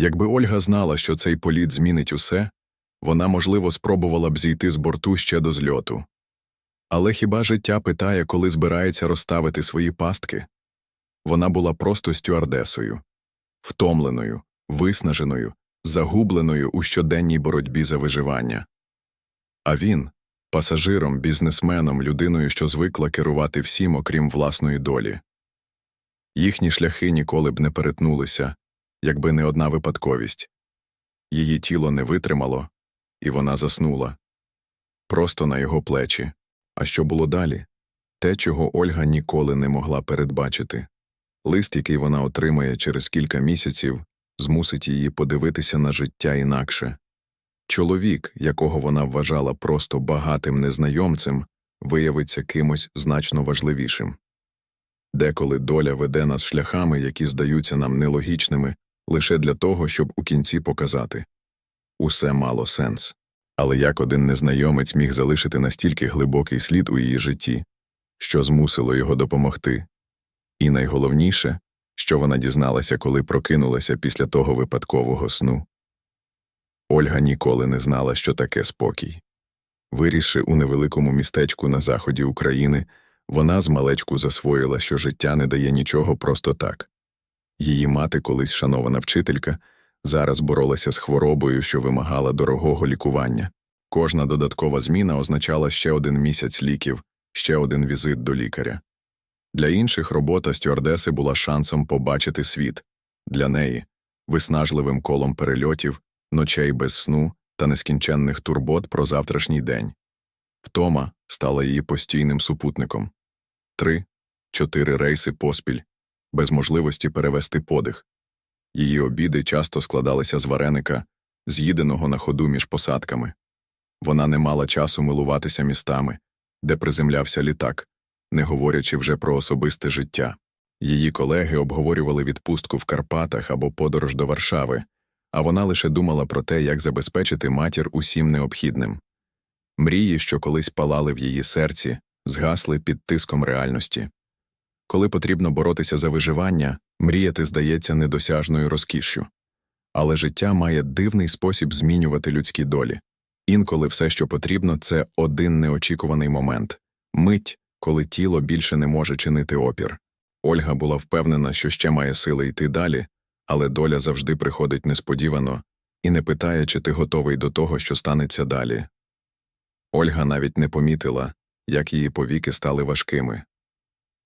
Якби Ольга знала, що цей політ змінить усе, вона, можливо, спробувала б зійти з борту ще до зльоту. Але хіба життя питає, коли збирається розставити свої пастки? Вона була просто стюардесою, втомленою, виснаженою, загубленою у щоденній боротьбі за виживання. А він пасажиром, бізнесменом, людиною, що звикла керувати всім, окрім власної долі. Їхні шляхи ніколи б не перетнулися, якби не одна випадковість. Її тіло не витримало, і вона заснула. Просто на його плечі. А що було далі? Те, чого Ольга ніколи не могла передбачити. Лист, який вона отримає через кілька місяців, змусить її подивитися на життя інакше. Чоловік, якого вона вважала просто багатим незнайомцем, виявиться кимось значно важливішим. Деколи доля веде нас шляхами, які здаються нам нелогічними, лише для того, щоб у кінці показати усе мало сенс. Але як один незнайомець міг залишити настільки глибокий слід у її житті, що змусило його допомогти? І найголовніше, що вона дізналася, коли прокинулася після того випадкового сну. Ольга ніколи не знала, що таке спокій. Вирісши у невеликому містечку на заході України, вона змалечку засвоїла, що життя не дає нічого просто так. Її мати, колись шанована вчителька, зараз боролася з хворобою, що вимагала дорогого лікування. Кожна додаткова зміна означала ще один місяць ліків, ще один візит до лікаря. Для інших робота стюардеси була шансом побачити світ, для неї виснажливим колом перельотів, ночей без сну та нескінченних турбот про завтрашній день. Втома стала її постійним супутником. Три, чотири рейси поспіль, без можливості перевести подих. Її обіди часто складалися з вареника, з'їденого на ходу між посадками. Вона не мала часу милуватися містами, де приземлявся літак, не говорячи вже про особисте життя. Її колеги обговорювали відпустку в Карпатах або подорож до Варшави, а вона лише думала про те, як забезпечити матір усім необхідним. Мрії, що колись палали в її серці, згасли під тиском реальності. Коли потрібно боротися за виживання, мріяти здається недосяжною розкішшю. Але життя має дивний спосіб змінювати людські долі. Інколи все, що потрібно, це один неочікуваний момент мить, коли тіло більше не може чинити опір. Ольга була впевнена, що ще має сили йти далі, але доля завжди приходить несподівано і не питає, чи ти готовий до того, що станеться далі. Ольга навіть не помітила, як її повіки стали важкими.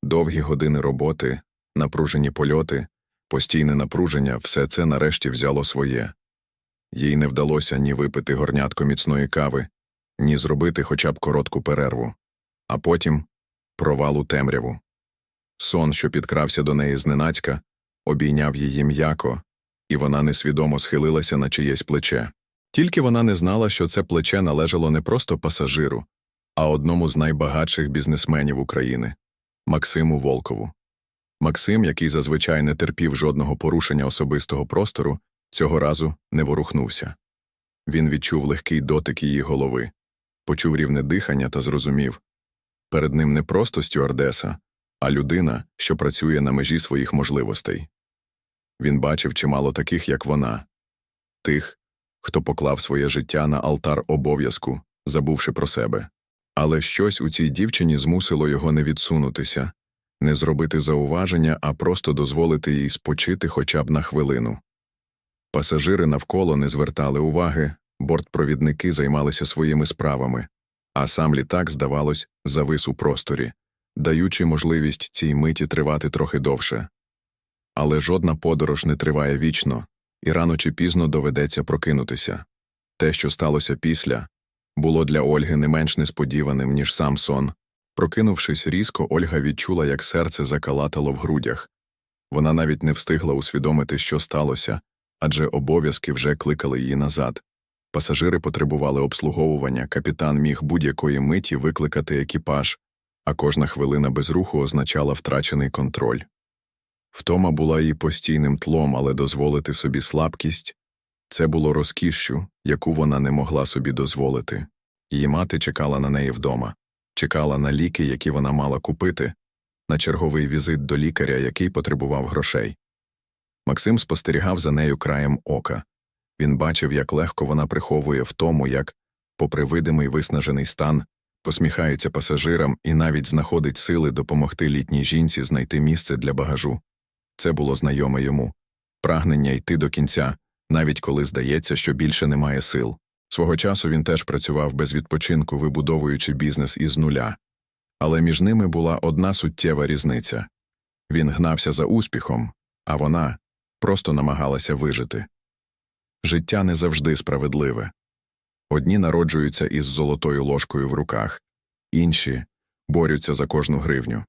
Довгі години роботи, напружені польоти, постійне напруження все це нарешті взяло своє. Їй не вдалося ні випити горнятко міцної кави, ні зробити хоча б коротку перерву, а потім провал у темряву. Сон, що підкрався до неї зненацька, обійняв її м'яко, і вона несвідомо схилилася на чиєсь плече. Тільки вона не знала, що це плече належало не просто пасажиру, а одному з найбагатших бізнесменів України Максиму Волкову. Максим, який зазвичай не терпів жодного порушення особистого простору, цього разу не ворухнувся. Він відчув легкий дотик її голови, почув рівне дихання та зрозумів перед ним не просто стюардеса, а людина, що працює на межі своїх можливостей. Він бачив чимало таких, як вона, тих, хто поклав своє життя на алтар обов'язку, забувши про себе. Але щось у цій дівчині змусило його не відсунутися, не зробити зауваження, а просто дозволити їй спочити хоча б на хвилину. Пасажири навколо не звертали уваги, бортпровідники займалися своїми справами, а сам літак, здавалось, завис у просторі, даючи можливість цій миті тривати трохи довше. Але жодна подорож не триває вічно, і рано чи пізно доведеться прокинутися. Те, що сталося після, було для Ольги не менш несподіваним, ніж сам сон. Прокинувшись різко, Ольга відчула, як серце закалатало в грудях. Вона навіть не встигла усвідомити, що сталося, адже обов'язки вже кликали її назад. Пасажири потребували обслуговування, капітан міг будь-якої миті викликати екіпаж, а кожна хвилина без руху означала втрачений контроль. Втома була її постійним тлом, але дозволити собі слабкість це було розкішшю, яку вона не могла собі дозволити. Її мати чекала на неї вдома, чекала на ліки, які вона мала купити, на черговий візит до лікаря, який потребував грошей. Максим спостерігав за нею краєм ока. Він бачив, як легко вона приховує втому, як, попри видимий виснажений стан, посміхається пасажирам і навіть знаходить сили допомогти літній жінці знайти місце для багажу. Це було знайоме йому прагнення йти до кінця, навіть коли здається, що більше немає сил. Свого часу він теж працював без відпочинку, вибудовуючи бізнес із нуля. Але між ними була одна суттєва різниця він гнався за успіхом, а вона просто намагалася вижити. Життя не завжди справедливе. Одні народжуються із золотою ложкою в руках, інші борються за кожну гривню.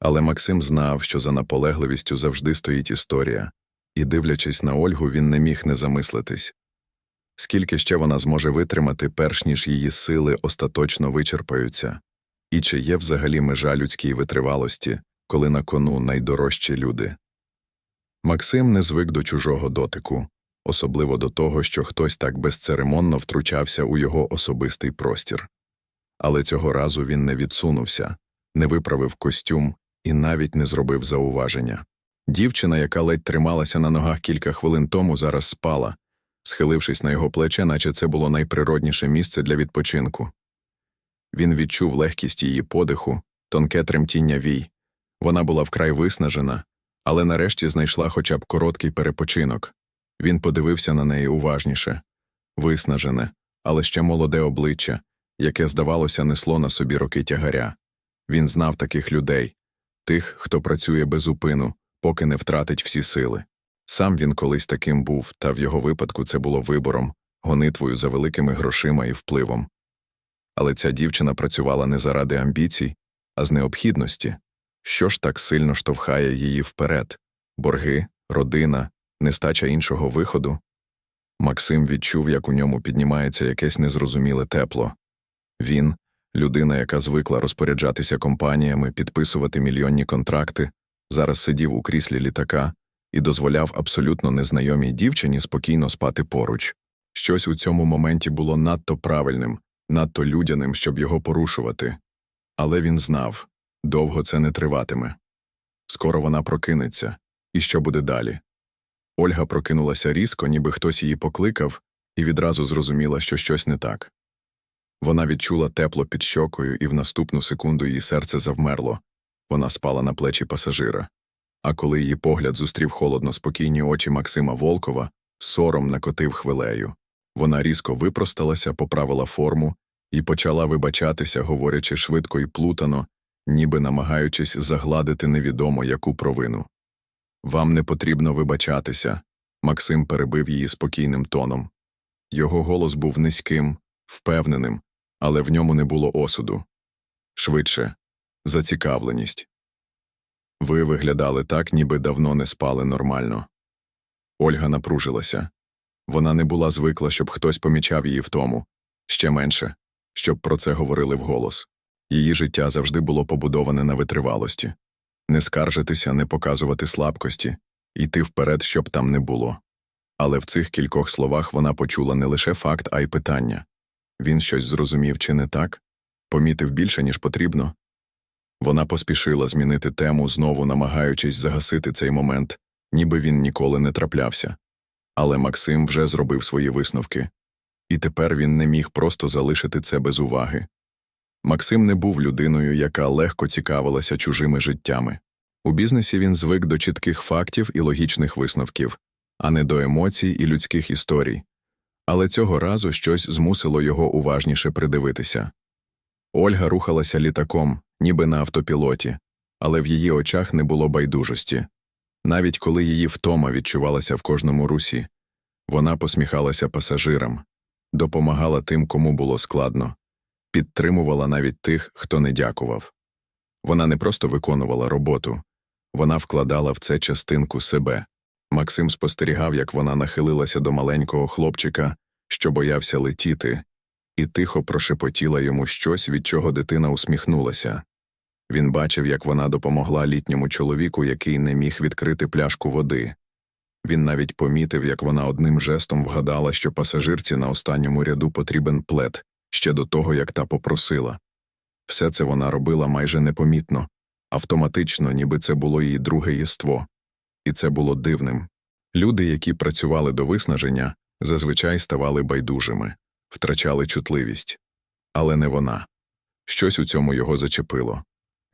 Але Максим знав, що за наполегливістю завжди стоїть історія, і, дивлячись на Ольгу, він не міг не замислитись. Скільки ще вона зможе витримати, перш ніж її сили остаточно вичерпаються, і чи є взагалі межа людській витривалості, коли на кону найдорожчі люди? Максим не звик до чужого дотику, особливо до того, що хтось так безцеремонно втручався у його особистий простір. Але цього разу він не відсунувся, не виправив костюм і навіть не зробив зауваження. Дівчина, яка ледь трималася на ногах кілька хвилин тому, зараз спала, схилившись на його плече, наче це було найприродніше місце для відпочинку. Він відчув легкість її подиху, тонке тремтіння вій. Вона була вкрай виснажена, але нарешті знайшла хоча б короткий перепочинок. Він подивився на неї уважніше виснажене, але ще молоде обличчя, яке, здавалося, несло на собі роки тягаря. Він знав таких людей тих, хто працює без упину, поки не втратить всі сили. Сам він колись таким був, та в його випадку це було вибором, гонитвою за великими грошима і впливом. Але ця дівчина працювала не заради амбіцій, а з необхідності. Що ж так сильно штовхає її вперед борги, родина, нестача іншого виходу? Максим відчув, як у ньому піднімається якесь незрозуміле тепло. Він, людина, яка звикла розпоряджатися компаніями, підписувати мільйонні контракти, зараз сидів у кріслі літака і дозволяв абсолютно незнайомій дівчині спокійно спати поруч. Щось у цьому моменті було надто правильним, надто людяним, щоб його порушувати. Але він знав довго це не триватиме. Скоро вона прокинеться. І що буде далі? Ольга прокинулася різко, ніби хтось її покликав, і відразу зрозуміла, що щось не так. Вона відчула тепло під щокою, і в наступну секунду її серце завмерло. Вона спала на плечі пасажира. А коли її погляд зустрів холодно спокійні очі Максима Волкова, сором накотив хвилею. Вона різко випросталася, поправила форму і почала вибачатися, говорячи швидко і плутано, ніби намагаючись загладити невідомо яку провину. Вам не потрібно вибачатися. Максим перебив її спокійним тоном. Його голос був низьким, впевненим, але в ньому не було осуду. Швидше, зацікавленість. Ви виглядали так, ніби давно не спали нормально. Ольга напружилася. Вона не була звикла, щоб хтось помічав її в тому, ще менше, щоб про це говорили вголос. Її життя завжди було побудоване на витривалості не скаржитися, не показувати слабкості, йти вперед, щоб там не було. Але в цих кількох словах вона почула не лише факт, а й питання він щось зрозумів чи не так, помітив більше, ніж потрібно. Вона поспішила змінити тему, знову намагаючись загасити цей момент, ніби він ніколи не траплявся. Але Максим вже зробив свої висновки, і тепер він не міг просто залишити це без уваги. Максим не був людиною, яка легко цікавилася чужими життями. У бізнесі він звик до чітких фактів і логічних висновків, а не до емоцій і людських історій. Але цього разу щось змусило його уважніше придивитися. Ольга рухалася літаком, ніби на автопілоті, але в її очах не було байдужості. Навіть коли її втома відчувалася в кожному русі, вона посміхалася пасажирам, допомагала тим, кому було складно, підтримувала навіть тих, хто не дякував. Вона не просто виконувала роботу, вона вкладала в це частинку себе. Максим спостерігав, як вона нахилилася до маленького хлопчика, що боявся летіти, і тихо прошепотіла йому щось, від чого дитина усміхнулася. Він бачив, як вона допомогла літньому чоловіку, який не міг відкрити пляшку води. Він навіть помітив, як вона одним жестом вгадала, що пасажирці на останньому ряду потрібен плед ще до того, як та попросила. Все це вона робила майже непомітно, автоматично, ніби це було її друге єство. І це було дивним. Люди, які працювали до виснаження, зазвичай ставали байдужими, втрачали чутливість. Але не вона. Щось у цьому його зачепило.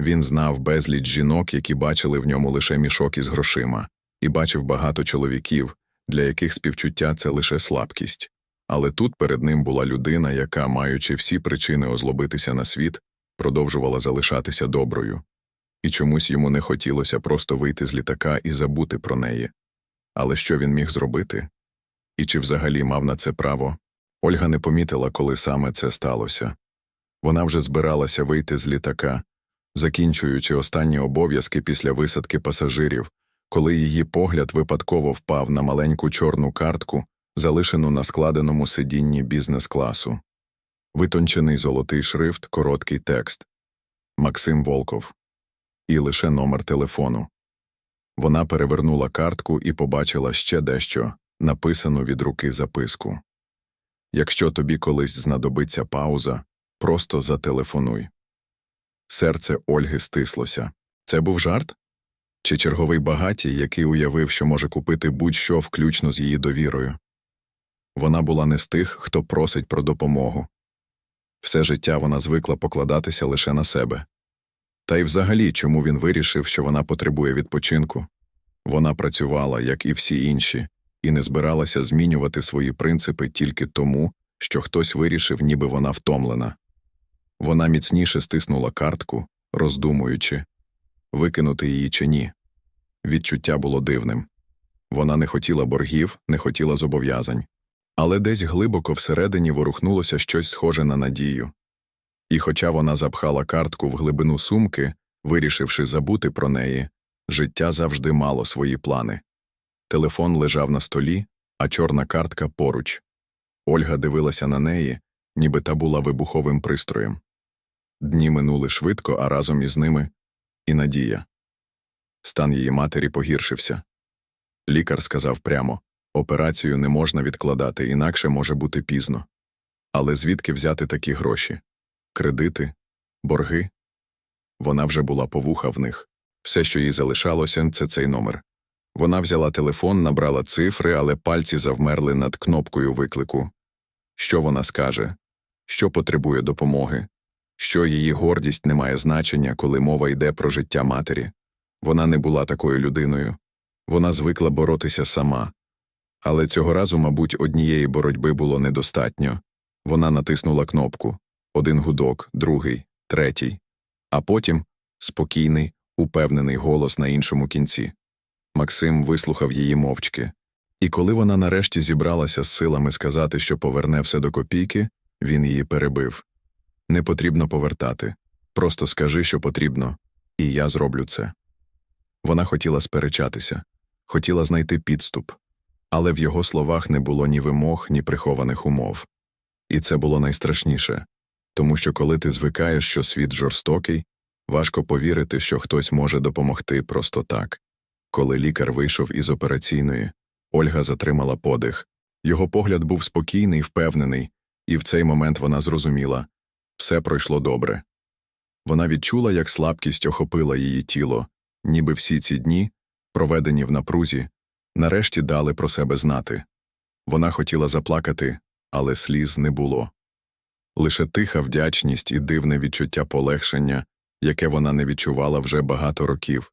Він знав безліч жінок, які бачили в ньому лише мішок із грошима, і бачив багато чоловіків, для яких співчуття це лише слабкість. Але тут перед ним була людина, яка, маючи всі причини озлобитися на світ, продовжувала залишатися доброю. І чомусь йому не хотілося просто вийти з літака і забути про неї. Але що він міг зробити? І чи взагалі мав на це право? Ольга не помітила, коли саме це сталося. Вона вже збиралася вийти з літака, закінчуючи останні обов'язки після висадки пасажирів, коли її погляд випадково впав на маленьку чорну картку, залишену на складеному сидінні бізнес-класу. Витончений золотий шрифт, короткий текст Максим Волков. І лише номер телефону. Вона перевернула картку і побачила ще дещо, написану від руки записку. Якщо тобі колись знадобиться пауза, просто зателефонуй. Серце Ольги стислося. Це був жарт? Чи черговий багатій, який уявив, що може купити будь-що включно з її довірою? Вона була не з тих, хто просить про допомогу. Все життя вона звикла покладатися лише на себе. Та й взагалі, чому він вирішив, що вона потребує відпочинку? Вона працювала, як і всі інші, і не збиралася змінювати свої принципи тільки тому, що хтось вирішив, ніби вона втомлена. Вона міцніше стиснула картку, роздумуючи, викинути її чи ні. Відчуття було дивним. Вона не хотіла боргів, не хотіла зобов'язань. Але десь глибоко всередині ворухнулося щось схоже на надію. І хоча вона запхала картку в глибину сумки, вирішивши забути про неї, життя завжди мало свої плани. Телефон лежав на столі, а чорна картка поруч. Ольга дивилася на неї, ніби та була вибуховим пристроєм. Дні минули швидко, а разом із ними і надія. Стан її матері погіршився. Лікар сказав прямо операцію не можна відкладати, інакше може бути пізно. Але звідки взяти такі гроші? Кредити, борги? Вона вже була повуха в них. Все, що їй залишалося, це цей номер. Вона взяла телефон, набрала цифри, але пальці завмерли над кнопкою виклику. Що вона скаже? Що потребує допомоги? Що її гордість не має значення, коли мова йде про життя матері? Вона не була такою людиною. Вона звикла боротися сама. Але цього разу, мабуть, однієї боротьби було недостатньо. Вона натиснула кнопку один гудок, другий, третій, а потім спокійний, упевнений голос на іншому кінці. Максим вислухав її мовчки. І коли вона нарешті зібралася з силами сказати, що поверне все до копійки, він її перебив. Не потрібно повертати. Просто скажи, що потрібно, і я зроблю це. Вона хотіла сперечатися, хотіла знайти підступ, але в його словах не було ні вимог, ні прихованих умов. І це було найстрашніше тому що коли ти звикаєш, що світ жорстокий, важко повірити, що хтось може допомогти просто так. Коли лікар вийшов із операційної, Ольга затримала подих. Його погляд був спокійний, впевнений, і в цей момент вона зрозуміла все пройшло добре. Вона відчула, як слабкість охопила її тіло, ніби всі ці дні, проведені в напрузі, нарешті дали про себе знати. Вона хотіла заплакати, але сліз не було. Лише тиха вдячність і дивне відчуття полегшення, яке вона не відчувала вже багато років,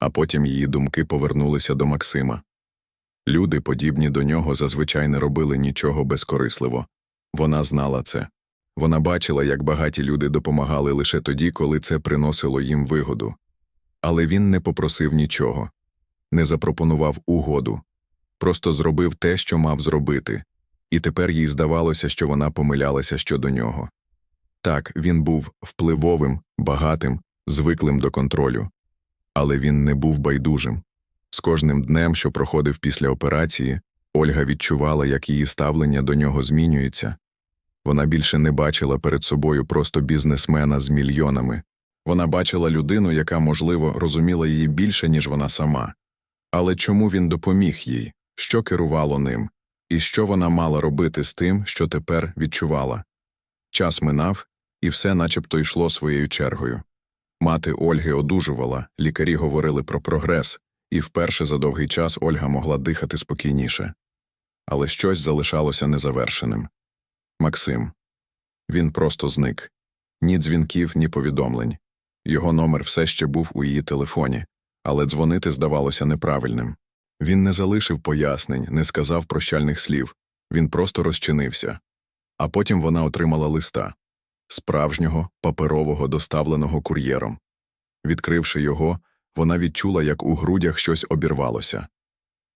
а потім її думки повернулися до Максима. Люди, подібні до нього, зазвичай не робили нічого безкорисливо. Вона знала це. Вона бачила, як багаті люди допомагали лише тоді, коли це приносило їм вигоду. Але він не попросив нічого, не запропонував угоду, просто зробив те, що мав зробити, і тепер їй здавалося, що вона помилялася щодо нього. Так, він був впливовим, багатим, звиклим до контролю, але він не був байдужим. З кожним днем, що проходив після операції, Ольга відчувала, як її ставлення до нього змінюється. Вона більше не бачила перед собою просто бізнесмена з мільйонами. Вона бачила людину, яка, можливо, розуміла її більше, ніж вона сама. Але чому він допоміг їй? Що керувало ним? І що вона мала робити з тим, що тепер відчувала? Час минав, і все начебто йшло своєю чергою. Мати Ольги одужувала, лікарі говорили про прогрес, І вперше за довгий час Ольга могла дихати спокійніше. Але щось залишалося незавершеним. Максим. Він просто зник. Ні дзвінків, ні повідомлень. Його номер все ще був у її телефоні, але дзвонити здавалося неправильним. Він не залишив пояснень, не сказав прощальних слів. Він просто розчинився. А потім вона отримала листа справжнього, паперового, доставленого кур'єром. Відкривши його, вона відчула, як у грудях щось обірвалося.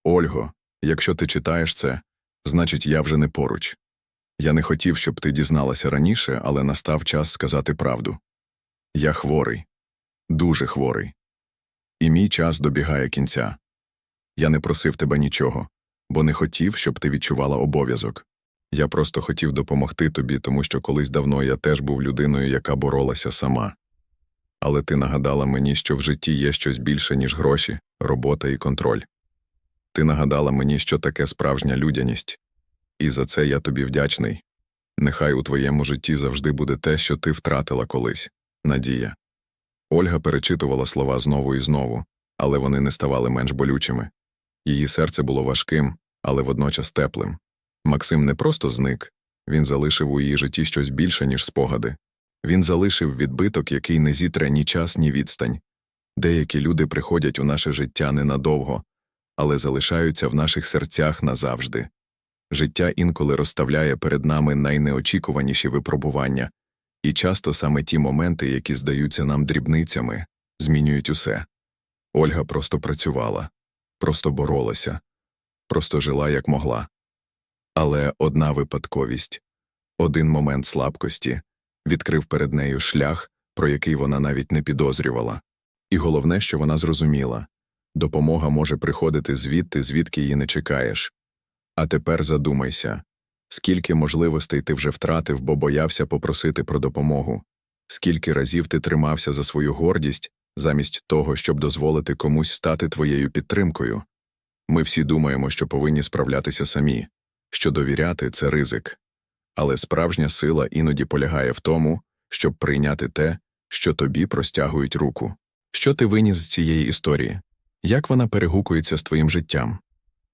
Ольго, якщо ти читаєш це, значить, я вже не поруч. Я не хотів, щоб ти дізналася раніше, але настав час сказати правду. Я хворий, дуже хворий. І мій час добігає кінця. Я не просив тебе нічого, бо не хотів, щоб ти відчувала обов'язок. Я просто хотів допомогти тобі, тому що колись давно я теж був людиною, яка боролася сама. Але ти нагадала мені, що в житті є щось більше, ніж гроші, робота і контроль. Ти нагадала мені, що таке справжня людяність. І за це я тобі вдячний. Нехай у твоєму житті завжди буде те, що ти втратила колись надія. Ольга перечитувала слова знову і знову, але вони не ставали менш болючими. Її серце було важким, але водночас теплим. Максим не просто зник, він залишив у її житті щось більше, ніж спогади. Він залишив відбиток, який не зітре ні час, ні відстань. Деякі люди приходять у наше життя ненадовго, але залишаються в наших серцях назавжди. Життя інколи розставляє перед нами найнеочікуваніші випробування, і часто саме ті моменти, які здаються нам дрібницями, змінюють усе. Ольга просто працювала, просто боролася, просто жила як могла. Але одна випадковість, один момент слабкості відкрив перед нею шлях, про який вона навіть не підозрювала. І головне, що вона зрозуміла допомога може приходити звідти, звідки її не чекаєш. А тепер задумайся, скільки можливостей ти вже втратив, бо боявся попросити про допомогу, скільки разів ти тримався за свою гордість, замість того, щоб дозволити комусь стати твоєю підтримкою. Ми всі думаємо, що повинні справлятися самі, що довіряти це ризик. Але справжня сила іноді полягає в тому, щоб прийняти те, що тобі простягують руку. Що ти виніс з цієї історії? Як вона перегукується з твоїм життям?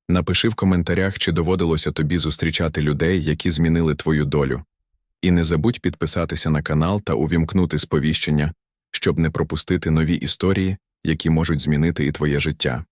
Напиши в коментарях, чи доводилося тобі зустрічати людей, які змінили твою долю. І не забудь підписатися на канал та увімкнути сповіщення, щоб не пропустити нові історії, які можуть змінити і твоє життя.